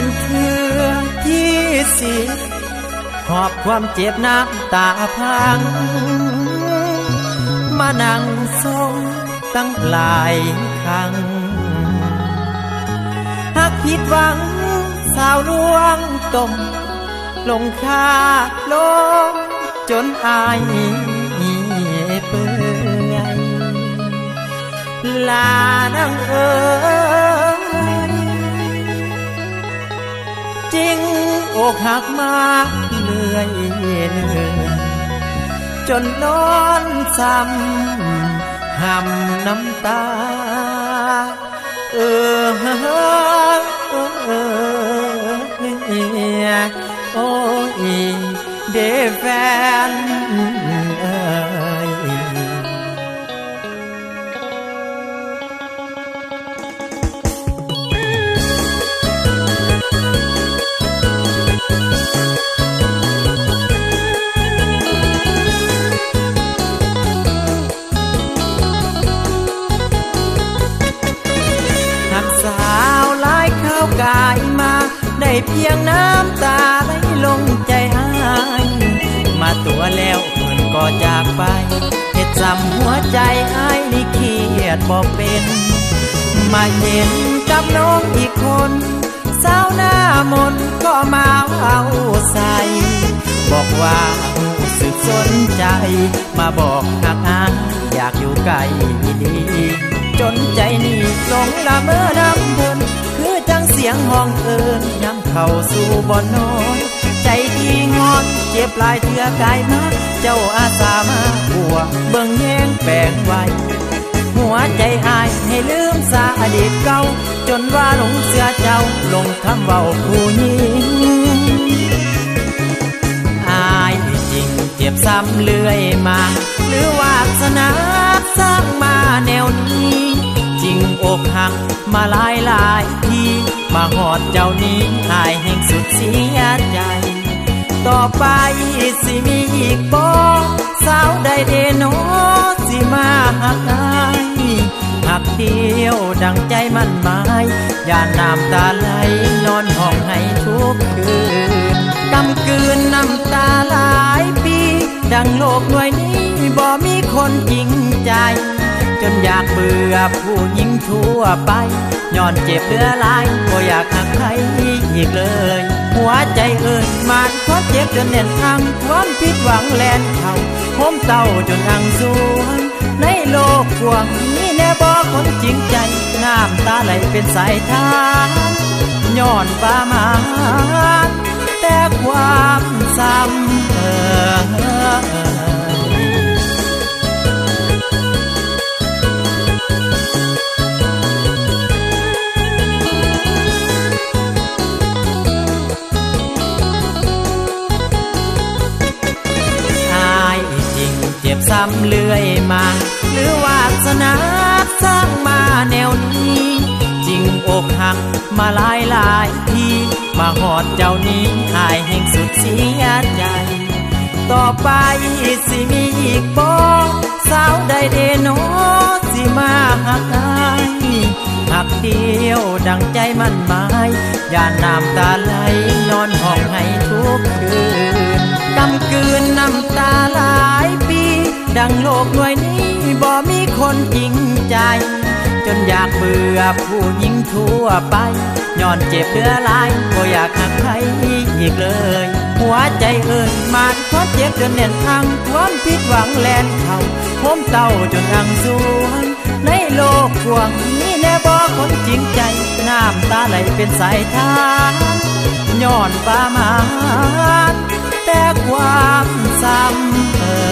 เป็นเพื่อที่สิหอบความเจ็บน้ำตาพัง มานั่งทรงตั้งหลายครั้งหากผิดหวังสาวลวงตมลงคาลงจนอายเปื่อยลานังเอ๋ิงอกหักมาเลื่อยเลื่อยจนนอนซ้ำหำน้ำตา เออ หักสาวลายข้าวกายมา ได้เพียงน้ำตาไหลลงใจหายมาตัวแล้วเพื่อนก็จากไปเหตุจำหัวใจหายนี่เครียดบอกเป็น มาเห็นกับน้องอีกคนสาวหน้ามนก็มาเอาใส่บอกว่าสึกสนใจ มาบอกหักอาอยากอยู่ใกล้ดีจนใจนี่ หลงละเมอน้ำเพลินคือจังเสียงห้องเอิญย้ำเข้าสู่บ่อนนอนใจดีงอนเจ็บลายเถื่อกายมาเจ้าอาสามาบัวเบิ่งแยงแปลงไว้หัวใจอายให้ลืมสาอดีตเก่าจนว่าหลงเสือเจ้าลงคำเว้าผู้หญิงอายจริงเจ็บซ้ำเลื่อยมา หรือวาสนา อกหักมาหลายหลายทีมาหอดเจ้านี้อายแห่งสุดเสียใจ ต่อไปสิมีอีกบ่สาวใดเดโนสิมาหักอายหักเดียวดังใจมันหมายอย่าน้ำตาไหลนอนห้องให้ทุกคืนกำกืนน้ำตาหลายปี ดังโลกหน่วยนี้บ่มีคนจริงใจ จนอยากเบื่อผู้หญิงทั่วไปย้อนเจ็บเหลือลายก็อยากหักใครอีกเลย หัวใจเอิญมานควาเจ็บจนเน่นทางความผิดหวังแลนเขาผมเต้าจนอังสวงในโลกกว้างนี้แน่บ่คนจริงใจน้ำตาไหลเป็นสายทานย้อนประมาณแต่ความซ้ำเออ เจ็บซ้ำเลื่อยมา หรือวาสนาสร้างมาแนวนี้ จริงอกหักมาหลายหลายทีมาหอดเจ้านี้อายแห่งสุดเสียใจ ต่อไปสิมีอีกบ่สาวใดเดโนสิมาหักอายหักเดียวดังใจมันหมายอย่าน้ำตาไหล ดังโลกหน่วยนี้บ่มีคนจริงใจ จนอยากเบื่อผู้หญิงทั่วไปย้อนเจ็บเหลือลายก็อยากหักใครอีกเลย หัวใจเอิญมานความเจ็บจนเน่นทางความผิดหวังแลนเขาผมเต้าจนอังสวงในโลกกวงนี้แน่บ่คนจริงใจน้ำตาไหลเป็นสายทานย้อนประมาณแต่ความซ้ำเออ